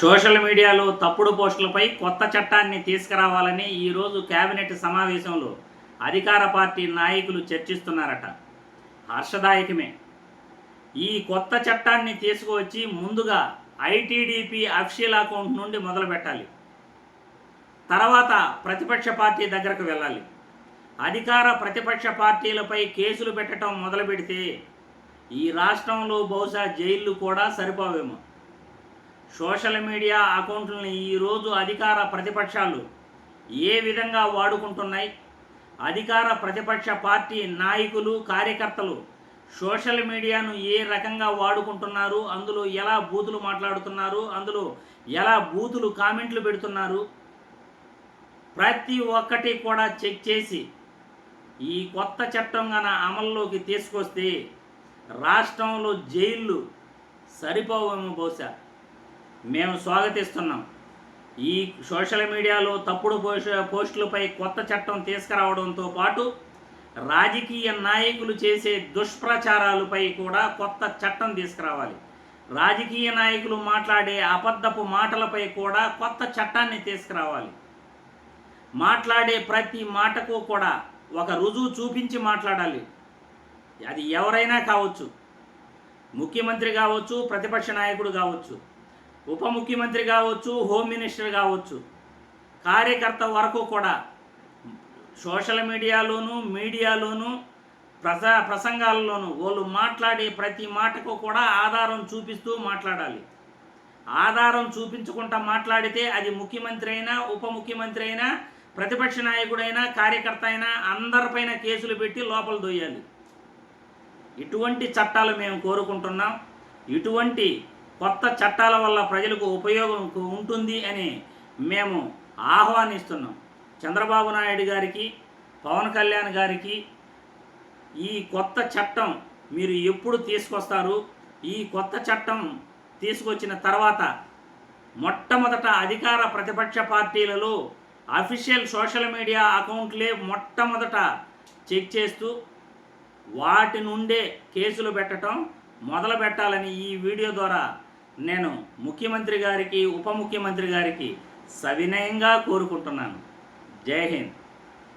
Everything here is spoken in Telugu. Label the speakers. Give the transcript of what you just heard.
Speaker 1: సోషల్ మీడియాలో తప్పుడు పోస్టులపై కొత్త చట్టాన్ని తీసుకురావాలని ఈరోజు కేబినెట్ సమావేశంలో అధికార పార్టీ నాయకులు చర్చిస్తున్నారట. హర్షదాయకమే. ఈ కొత్త చట్టాన్ని తీసుకువచ్చి ముందుగా ఐటీడీపీ అఫీషియల్ అకౌంట్ నుండి మొదలు పెట్టాలి తర్వాత ప్రతిపక్ష పార్టీ దగ్గరకు వెళ్ళాలి. అధికార ప్రతిపక్ష పార్టీలపై కేసులు పెట్టడం మొదలు పెడితే ఈ రాష్ట్రంలో బహుశా జైళ్ళు కూడా సరిపోవేమో. సోషల్ మీడియా అకౌంట్లని ఈరోజు అధికార ప్రతిపక్షాలు ఏ విధంగా వాడుకుంటున్నాయి? అధికార ప్రతిపక్ష పార్టీ నాయకులు కార్యకర్తలు సోషల్ మీడియాను ఏ రకంగా వాడుకుంటున్నారు? అందులో ఎలా బూతులు మాట్లాడుతున్నారు? అందులో ఎలా బూతులు కామెంట్లు పెడుతున్నారు? ప్రతి ఒక్కటి కూడా చెక్ చేసి ఈ కొత్త చట్టం గన అమల్లోకి తీసుకొస్తే రాష్ట్రంలో జైళ్ళు సరిపోవేమో బహుశా. మేము స్వాగతిస్తున్నాం. ఈ సోషల్ మీడియాలో తప్పుడు పోస్ట్ పోస్టులపై కొత్త చట్టం తీసుకురావడంతో పాటు రాజకీయ నాయకులు చేసే దుష్ప్రచారాలపై కూడా కొత్త చట్టం తీసుకురావాలి. రాజకీయ నాయకులు మాట్లాడే అబద్ధపు మాటలపై కూడా కొత్త చట్టాన్ని తీసుకురావాలి. మాట్లాడే ప్రతి మాటకు కూడా ఒక రుజువు చూపించి మాట్లాడాలి. అది ఎవరైనా కావచ్చు ముఖ్యమంత్రి కావచ్చు ప్రతిపక్ష నాయకుడు కావచ్చు. ఉప ముఖ్యమంత్రి కావచ్చు హోమ్ మినిస్టర్ కావచ్చు కార్యకర్త వరకు కూడా సోషల్ మీడియాలోను మీడియాలోను ప్రస ప్రసంగాల్లోనూ వాళ్ళు మాట్లాడే ప్రతి మాటకు కూడా ఆధారం చూపిస్తూ మాట్లాడాలి. ఆధారం చూపించుకుంటా మాట్లాడితే అది ముఖ్యమంత్రి అయినా ఉప ముఖ్యమంత్రి అయినా ప్రతిపక్ష నాయకుడైనా కార్యకర్త అయినా అందరిపైన కేసులు పెట్టి లోపల దొయ్యాలి. ఇటువంటి చట్టాలు మేము కోరుకుంటున్నాం. ఇటువంటి కొత్త చట్టాల వల్ల ప్రజలకు ఉపయోగం ఉంటుంది అని మేము ఆహ్వానిస్తున్నాం. చంద్రబాబు నాయుడు గారికి పవన్ కళ్యాణ్ గారికి ఈ కొత్త చట్టం మీరు ఎప్పుడు తీసుకొస్తారు? ఈ కొత్త చట్టం తీసుకొచ్చిన తర్వాత మొట్టమొదట అధికార ప్రతిపక్ష పార్టీలలో అఫీషియల్ సోషల్ మీడియా అకౌంట్లే మొట్టమొదట చెక్ చేస్తూ వాటి నుండే కేసులు పెట్టడం మొదలు పెట్టాలని ఈ వీడియో ద్వారా నేను ముఖ్యమంత్రి గారికి ఉప ముఖ్యమంత్రి గారికి సవినయంగా కోరుకుంటున్నాను. జై హింద్.